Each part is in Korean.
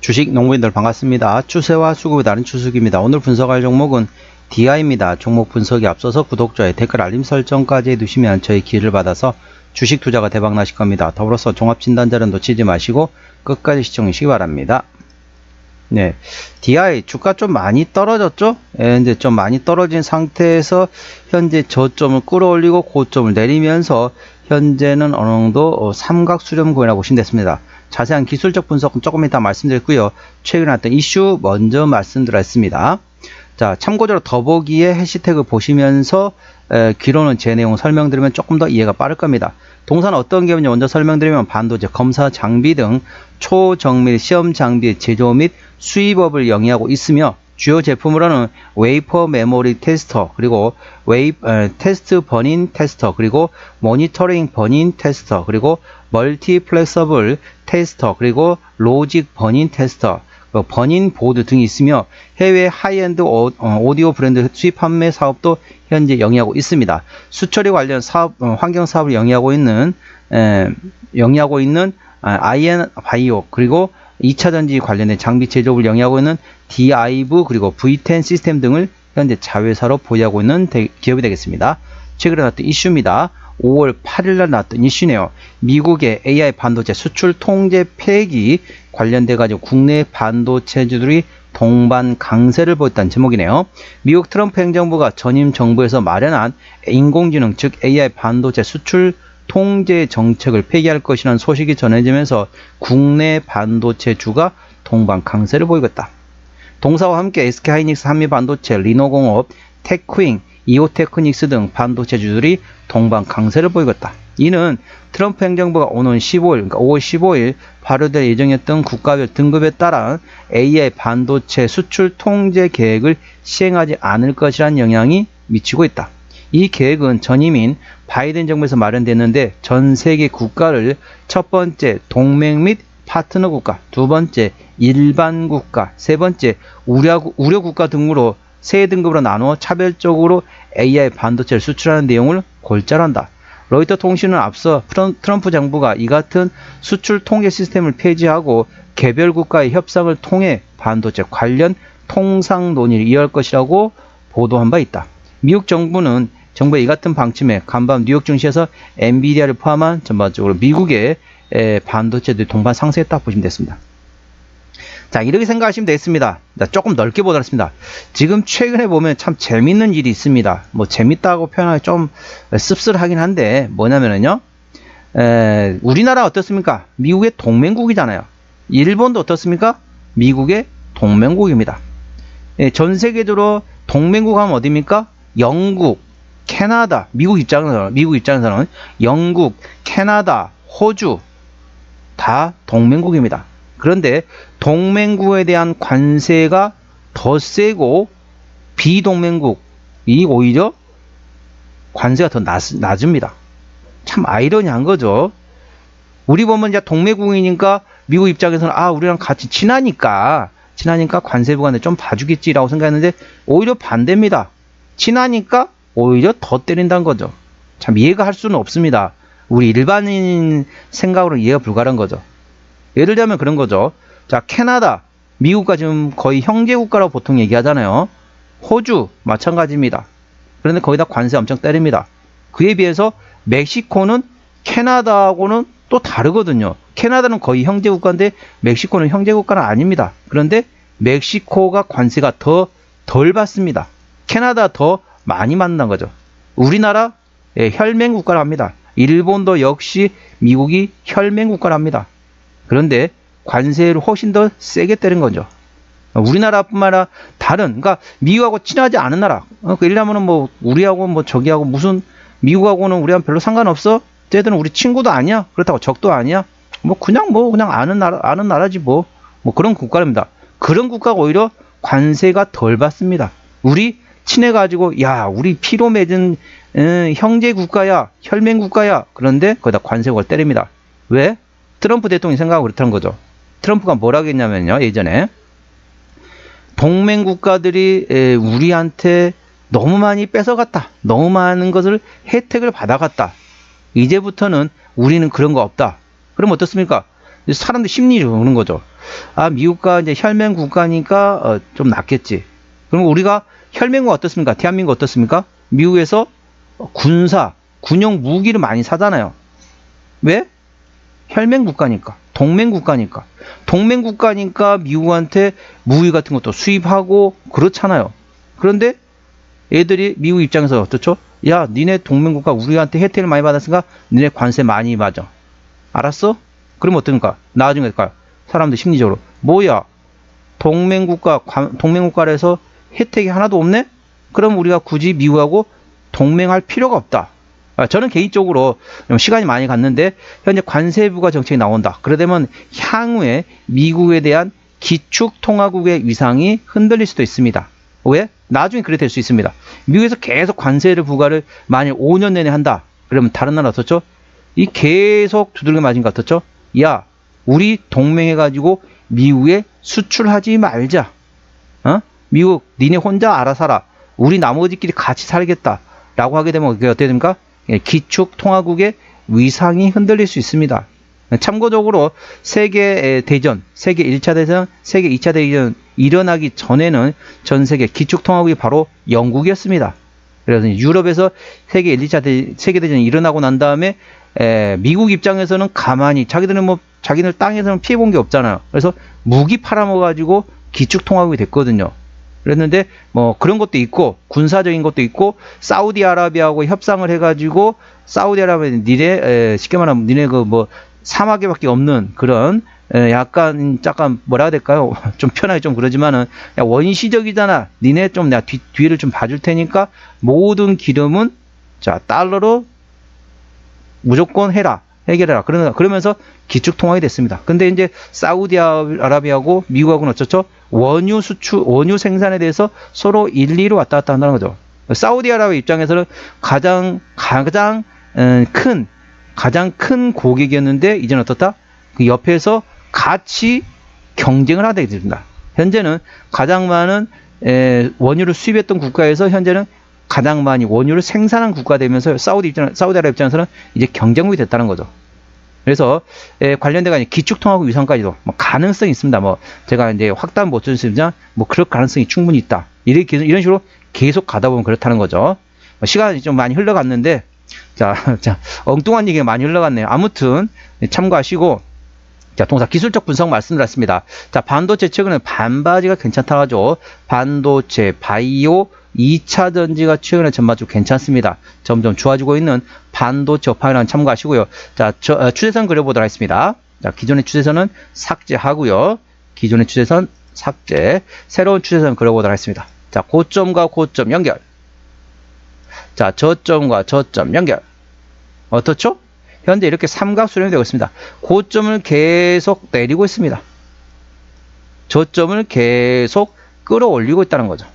주식 농부인들 반갑습니다. 추세와 수급에 다른 추석입니다. 오늘 분석할 종목은 DI입니다. 종목 분석에 앞서서 구독자의 댓글 알림 설정까지 해두시면 저희 기회를 받아서 주식 투자가 대박 나실 겁니다. 더불어서 종합진단자는 놓치지 마시고 끝까지 시청하시기 바랍니다. 네, DI 주가 좀 많이 떨어졌죠? 예, 이제 좀 많이 떨어진 상태에서 현재 저점을 끌어올리고 고점을 내리면서 현재는 어느 정도 어, 삼각 수렴구이라고 보시면 됐습니다. 자세한 기술적 분석은 조금 이따 말씀드렸고요. 최근에 났던 이슈 먼저 말씀드렸습니다. 자, 참고적으로 더보기에 해시태그 보시면서 에, 귀로는 제 내용 설명드리면 조금 더 이해가 빠를 겁니다. 동사는 어떤 개념인지 먼저 설명드리면 반도체, 검사 장비 등 초정밀 시험 장비 제조 및 수입업을 영위하고 있으며 주요 제품으로는 웨이퍼 메모리 테스터 그리고 웨이 에, 테스트 버닌 테스터 그리고 모니터링 버닌 테스터 그리고 멀티플렉서블 테스터 그리고 로직 버닌 테스터 그 버닌 보드 등이 있으며 해외 하이엔드 오, 어, 오디오 브랜드 수입 판매 사업도 현재 영위하고 있습니다. 수처리 관련 사업 어, 환경 사업을 영위하고 있는 에, 영위하고 있는 아, IN 바이오 그리고 2차 전지 관련된 장비 제조업을 영위하고 있는 디아이브 그리고 V10 시스템 등을 현재 자회사로 보유하고 있는 대, 기업이 되겠습니다. 최근에 나왔던 이슈입니다. 5월 8일 날 나왔던 이슈네요. 미국의 AI 반도체 수출 통제 폐기 관련돼 가지고 국내 반도체주들이 동반 강세를 보였다는 제목이네요. 미국 트럼프 행정부가 전임 정부에서 마련한 인공지능 즉 AI 반도체 수출 통제 정책을 폐기할 것이라는 소식이 전해지면서 국내 반도체 주가 동반 강세를 보이고 있다. 동사와 함께 SK하이닉스 한미반도체, 리노공업, 테크윙, 이오테크닉스 등 반도체 주들이 동반 강세를 보이고 있다. 이는 트럼프 행정부가 오는 15일, 그러니까 5월 15일 발효될 예정이었던 국가별 등급에 따라 AI 반도체 수출 통제 계획을 시행하지 않을 것이라는 영향이 미치고 있다. 이 계획은 전임인 바이든 정부에서 마련됐는데 전 세계 국가를 첫 번째 동맹 및 파트너 국가, 두 번째 일반 국가, 세 번째 우려, 우려 국가 등으로 세 등급으로 나누어 차별적으로 AI 반도체를 수출하는 내용을 골자한다. 로이터 통신은 앞서 트럼프 정부가 이 같은 수출 통계 시스템을 폐지하고 개별 국가의 협상을 통해 반도체 관련 통상 논의를 이어갈 것이라고 보도한 바 있다. 미국 정부는 정부의 이 같은 방침에 간밤 뉴욕 증시에서 엔비디아를 포함한 전반적으로 미국의 반도체들이 동반 상승했다 보시면 됐습니다. 자, 이렇게 생각하시면 되겠습니다. 자, 조금 넓게 보도록습니다 지금 최근에 보면 참 재밌는 일이 있습니다. 뭐 재밌다고 표현하기 좀 씁쓸하긴 한데 뭐냐면은요. 에, 우리나라 어떻습니까? 미국의 동맹국이잖아요. 일본도 어떻습니까? 미국의 동맹국입니다. 예, 전 세계적으로 동맹국 하면 어디입니까? 영국, 캐나다, 미국 입장에서는 미국 입장에서는 영국, 캐나다, 호주 다 동맹국입니다. 그런데 동맹국에 대한 관세가 더 세고 비동맹국이 오히려 관세가 더 낮, 낮습니다. 참 아이러니한 거죠. 우리 보면 이제 동맹국이니까 미국 입장에서는 아 우리랑 같이 친하니까 친하니까 관세 부과는 좀 봐주겠지라고 생각했는데 오히려 반대입니다. 친하니까 오히려 더 때린다는 거죠. 참 이해가 할 수는 없습니다. 우리 일반인 생각으로 이해가 불가한 거죠. 예를 들면 그런 거죠. 자, 캐나다, 미국과 지금 거의 형제 국가라고 보통 얘기하잖아요. 호주 마찬가지입니다. 그런데 거기다 관세 엄청 때립니다. 그에 비해서 멕시코는 캐나다하고는 또 다르거든요. 캐나다는 거의 형제 국가인데 멕시코는 형제 국가는 아닙니다. 그런데 멕시코가 관세가 더 덜 받습니다. 캐나다 더 많이 받는 거죠. 우리나라 예, 혈맹 국가랍니다. 일본도 역시 미국이 혈맹 국가랍니다. 그런데 관세를 훨씬 더 세게 때린 거죠. 우리나라뿐만 아니라 다른, 그러니까 미국하고 친하지 않은 나라. 어, 그 이러면은 뭐 우리하고 뭐 저기하고 무슨 미국하고는 우리랑 별로 상관없어. 쟤들은 우리 친구도 아니야. 그렇다고 적도 아니야. 뭐 그냥 뭐 그냥 아는 나라 아는 나라지 뭐. 뭐 그런 국가입니다. 그런 국가가 오히려 관세가 덜 받습니다. 우리 친해 가지고 야 우리 피로 맺은 음, 형제 국가야 혈맹 국가야 그런데 거기다 관세가 때립니다. 왜? 트럼프 대통령이 생각하고 그렇다는 거죠. 트럼프가 뭐라고 했냐면요, 예전에. 동맹 국가들이 우리한테 너무 많이 뺏어갔다. 너무 많은 것을 혜택을 받아갔다. 이제부터는 우리는 그런 거 없다. 그럼 어떻습니까? 사람들 심리적으로 그런 거죠. 아, 미국과 이제 혈맹 국가니까 어, 좀 낫겠지. 그럼 우리가 혈맹국 어떻습니까? 대한민국 어떻습니까? 미국에서 군사, 군용 무기를 많이 사잖아요. 왜? 혈맹 국가니까. 동맹 국가니까. 동맹 국가니까 미국한테 무기 같은 것도 수입하고 그렇잖아요. 그런데 애들이 미국 입장에서 어떻죠? 야, 니네 동맹 국가 우리한테 혜택을 많이 받았으니까 니네 관세 많이 맞아. 알았어? 그러면 어떡할까? 나중에 할까요? 사람들 심리적으로 뭐야? 동맹 국가 동맹 국가에서 혜택이 하나도 없네? 그럼 우리가 굳이 미국하고 동맹할 필요가 없다. 아, 저는 개인적으로 좀 시간이 많이 갔는데 현재 관세부가 정책이 나온다. 그러되면 향후에 미국에 대한 기축 통화국의 위상이 흔들릴 수도 있습니다. 왜? 나중에 그래 될 수 있습니다. 미국에서 계속 관세를 부과를 만일 5년 내내 한다. 그러면 다른 나라 어떻죠? 이 계속 두들겨 맞은 것 어떻죠? 야, 우리 동맹해가지고 미국에 수출하지 말자. 어? 미국, 니네 혼자 알아서 살아. 우리 나머지끼리 같이 살겠다. 라고 하게 되면 그게 어떻게 됩니까? 예, 기축 통화국의 위상이 흔들릴 수 있습니다. 참고적으로 세계 대전, 세계 1차 대전, 세계 2차 대전 일어나기 전에는 전 세계 기축 통화국이 바로 영국이었습니다. 그래서 유럽에서 세계 1, 2차 대, 세계 대전이 일어나고 난 다음에 에, 미국 입장에서는 가만히 자기들은 뭐 자기들 땅에서는 피해 본 게 없잖아요. 그래서 무기 팔아먹어 가지고 기축 통화국이 됐거든요. 그랬는데 뭐 그런 것도 있고 군사적인 것도 있고 사우디아라비아하고 협상을 해가지고 사우디아라비아 니네 에, 쉽게 말하면 니네 그 뭐 사막에밖에 없는 그런 에, 약간 약간 뭐라 해야 될까요? 좀 편하게 좀 그러지만은 야, 원시적이잖아. 니네 좀 내가 뒤, 뒤를 좀 봐줄 테니까 모든 기름은 자 달러로 무조건 해라. 해결해라. 그러면서 기축 통화가 됐습니다. 근데 이제 사우디아라비아하고 미국하고는 어쩌죠? 원유 수출, 원유 생산에 대해서 서로 일리로 왔다 갔다 한다는 거죠. 사우디아라비아 입장에서는 가장 가장 어, 큰 가장 큰 고객이었는데 이제는 어떻다? 그 옆에서 같이 경쟁을 하게 됩니다. 현재는 가장 많은 에, 원유를 수입했던 국가에서 현재는 가장 많이 원유를 생산한 국가 되면서 사우디 입장, 사우디아라비아 입장에서는 이제 경쟁국이 됐다는 거죠. 그래서 에, 관련돼가 기축통화국 위상까지도 뭐 가능성이 있습니다. 뭐 제가 이제 확답 못 드리지만 뭐 그럴 가능성이 충분히 있다. 이렇게 이런 식으로 계속 가다 보면 그렇다는 거죠. 뭐 시간이 좀 많이 흘러갔는데 자, 자 엉뚱한 얘기가 많이 흘러갔네요. 아무튼 참고하시고 자, 동사 기술적 분석 말씀드렸습니다. 자, 반도체 최근에 반바지가 괜찮다 하죠. 반도체, 바이오, 2차 전지가 최근에 전반적으로 괜찮습니다. 점점 좋아지고 있는 반도체 업황이라는 참고하시고요. 자, 저, 어, 추세선 그려보도록 하겠습니다. 자, 기존의 추세선은 삭제하고요. 기존의 추세선 삭제. 새로운 추세선 그려보도록 하겠습니다. 자, 고점과 고점 연결. 자, 저점과 저점 연결. 어떻죠? 현재 이렇게 삼각 수렴이 되고 있습니다. 고점을 계속 내리고 있습니다. 저점을 계속 끌어올리고 있다는 거죠.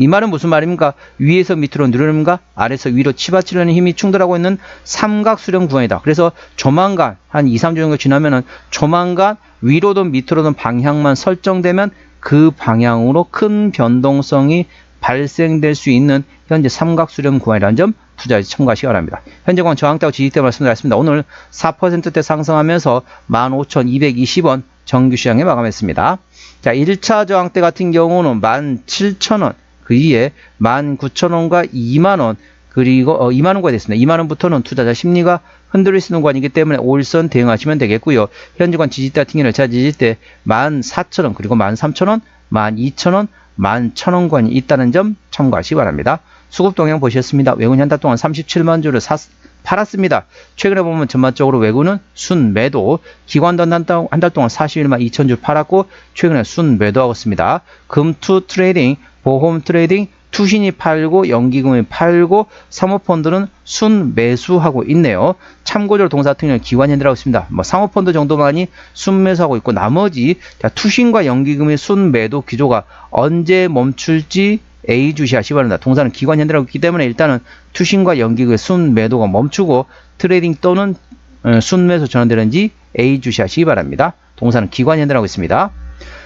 이 말은 무슨 말입니까? 위에서 밑으로 누르는가? 아래에서 위로 치받치려는 힘이 충돌하고 있는 삼각수렴 구간이다. 그래서 조만간 한 2, 3주 정도 지나면은 조만간 위로든 밑으로든 방향만 설정되면 그 방향으로 큰 변동성이 발생될 수 있는 현재 삼각수렴 구간이라는 점 투자에 참고하시기 바랍니다. 현재 권 저항대와 지지대 말씀드렸습니다. 오늘 4%대 상승하면서 15,220원 정규 시장에 마감했습니다. 자, 1차 저항대 같은 경우는 17,000원, 그 이에 19,000원과 2만원 그리고 어, 2만원까지 됐습니다. 2만 원부터는 투자자 심리가 흔들릴 수 있는 구간이기 때문에 올선 대응하시면 되겠고요. 현재관 지지대 경우는 자 지지대 14,000원 그리고 13,000원 12,000원 11,000원권이 있다는 점 참고하시기 바랍니다. 수급 동향 보셨습니다. 외국인 한달 동안 37만 주를 사, 팔았습니다. 최근에 보면 전반적으로 외국은 순매도, 기관도 한달 동안 41만 2천 주 팔았고 최근에 순매도하고 있습니다. 금투 트레이딩, 보험 트레이딩, 투신이 팔고 연기금이 팔고 사모펀드는 순 매수하고 있네요. 참고적으로 동사 같은 경우는 기관현대라고 있습니다. 뭐 사모펀드 정도만이 순 매수하고 있고 나머지 투신과 연기금의 순 매도 기조가 언제 멈출지 A 주시하시 기 바랍니다. 동사는 기관현대라고 있기 때문에 일단은 투신과 연기금의 순 매도가 멈추고 트레이딩 또는 어, 순 매수 전환되는지 A 주시하시기 바랍니다. 동사는 기관현대라고 있습니다.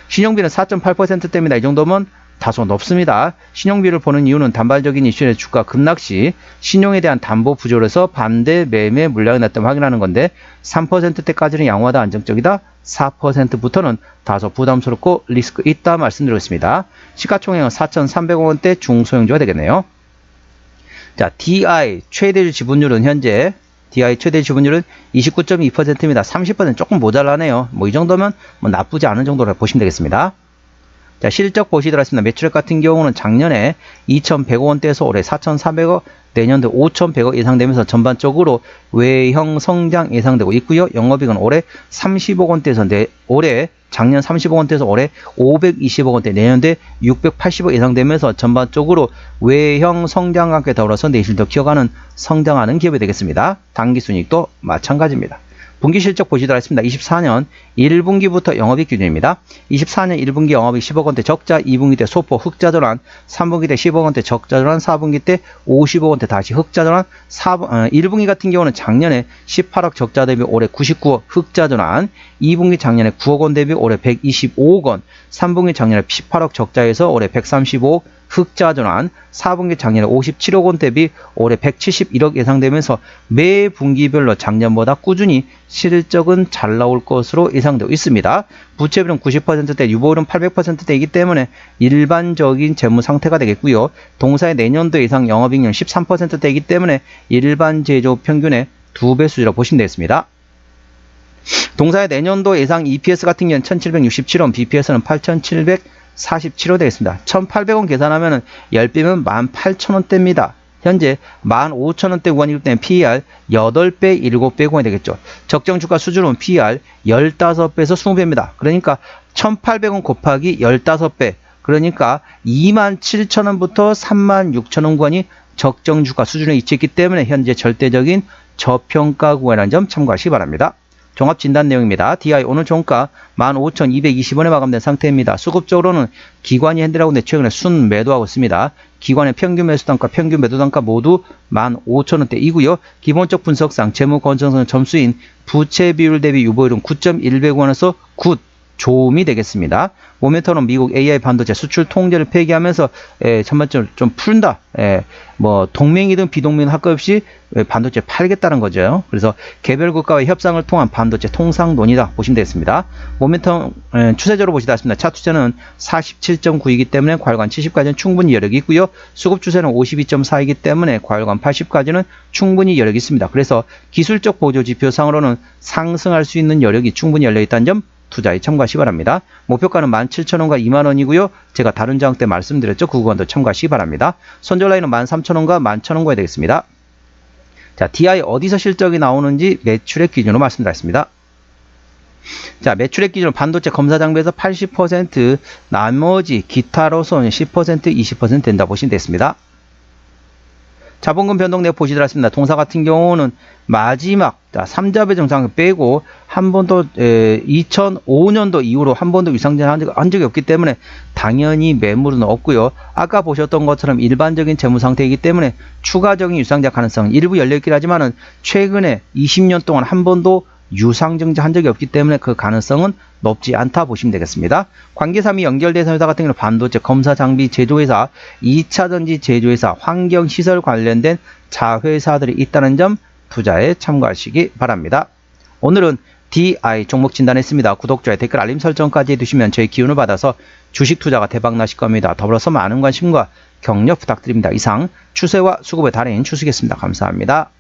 신용비는 4.8%대입니다. 이 정도면 다소 높습니다. 신용비를 보는 이유는 단발적인 이슈의 주가 급락 시 신용에 대한 담보 부조로서 반대 매매 물량이 났다면 확인하는 건데 3%대까지는 양호하다 안정적이다 4%부터는 다소 부담스럽고 리스크 있다 말씀드리겠습니다. 시가총액은 4,300원대 중소형주가 되겠네요. 자, DI 최대 지분율은 현재 DI 최대 지분율은 29.2%입니다. 30% 조금 모자라네요. 뭐 이 정도면 뭐 나쁘지 않은 정도로 보시면 되겠습니다. 자, 실적 보시도록 하겠습니다. 매출액 같은 경우는 작년에 2,100원대에서 올해 4,400억, 내년도 5,100억 예상되면서 전반적으로 외형 성장 예상되고 있고요. 영업이익은 올해 30억 원대에서 내, 올해 작년 30억 원대에서 올해 520억 원대, 내년도에 680억 예상되면서 전반적으로 외형 성장과 함께 더불어서 내실도 키워가는 성장하는 기업이 되겠습니다. 당기순이익도 마찬가지입니다. 분기 실적 보시도록 하겠습니다. 24년 1분기부터 영업이익 기준입니다. 24년 1분기 영업이익 10억 원대 적자, 2분기 때 소포 흑자 전환, 3분기 때 10억 원대 적자 전환, 4분기 때 50억 원대 다시 흑자 전환, 4, 어, 1분기 같은 경우는 작년에 18억 적자 대비 올해 99억 흑자 전환, 2분기 작년에 9억 원 대비 올해 125억 원, 3분기 작년에 18억 적자에서 올해 135억 흑자 전환, 4분기 작년에 57억 원 대비 올해 171억 예상되면서 매 분기별로 작년보다 꾸준히 실적은 잘 나올 것으로 예상되고 있습니다. 부채비율은 90%대, 유보율은 800%대이기 때문에 일반적인 재무 상태가 되겠고요. 동사의 내년도 예상 영업이익률 13%대이기 때문에 일반 제조 평균의 두 배 수준으로 보시면 되겠습니다. 동사의 내년도 예상 EPS 같은 경우는 1767원, BPS는 8747원 되겠습니다. 1800원 계산하면 10배면 18,000원대입니다. 현재 15,000원대 구간이기 때문에 PER 8배, 7배 구간이 되겠죠. 적정 주가 수준은 PER 15배에서 20배입니다. 그러니까 1,800원 곱하기 15배. 그러니까 27,000원부터 36,000원 구간이 적정 주가 수준에 위치했기 때문에 현재 절대적인 저평가 구간이라는 점 참고하시기 바랍니다. 종합 진단 내용입니다. DI 오늘 종가 15,220원에 마감된 상태입니다. 수급적으로는 기관이 핸들하고 내 최근에 순 매도하고 있습니다. 기관의 평균 매수 단가, 평균 매도 단가 모두 15,000원대이고요. 기본적 분석상 재무 건전성 점수인 부채 비율 대비 유보율은 9.1배원에서 9 조음이 되겠습니다. 모멘텀은 미국 AI 반도체 수출 통제를 폐기하면서 에, 전반적으로 좀 푼다. 에, 뭐 동맹이든 비동맹 할것 없이 반도체 팔겠다는 거죠. 그래서 개별 국가와의 협상을 통한 반도체 통상 논의다 보시면 되겠습니다. 모멘텀 에, 추세적으로 보시다 하십니다. 차 투자는 47.9이기 때문에 과열관 70까지는 충분히 여력이 있고요. 수급 추세는 52.4이기 때문에 과열관 80까지는 충분히 여력이 있습니다. 그래서 기술적 보조 지표상으로는 상승할 수 있는 여력이 충분히 열려 있다는 점 투자에 기 바랍니다. 목표가는 17,000원과 2만원이고요. 제가 다른 장학 때 말씀드렸죠. 그 구간도 참고하시기 바랍니다. 손절 라인은 13,000원과 11,000원과에 되겠습니다. 자, DI 어디서 실적이 나오는지 매출액 기준으로 말씀드렸습니다. 자, 매출액 기준으로 반도체 검사 장비에서 80%, 나머지 기타로서는 10%, 20% 된다 보시면 되겠습니다. 자본금 변동 내역 보시도록 하겠습니다. 동사 같은 경우는 마지막 자, 3자배 정상 빼고 한 번도 에, 2005년도 이후로 한 번도 위상전 한, 적, 한 적이 없기 때문에 당연히 매물은 없고요. 아까 보셨던 것처럼 일반적인 재무 상태이기 때문에 추가적인 유상자 가능성은 일부 열려 있긴 하지만은 최근에 20년 동안 한 번도 유상증자 한 적이 없기 때문에 그 가능성은 높지 않다 보시면 되겠습니다. 관계사 및 연결대상 회사 같은 경우는 반도체 검사 장비 제조회사, 2차전지 제조회사, 환경시설 관련된 자회사들이 있다는 점 투자에 참고하시기 바랍니다. 오늘은 DI 종목 진단했습니다. 구독자의 댓글 알림 설정까지 해두시면 저희 기운을 받아서 주식 투자가 대박 나실 겁니다. 더불어서 많은 관심과 격려 부탁드립니다. 이상 추세와 수급의 달인 추수겠습니다. 감사합니다.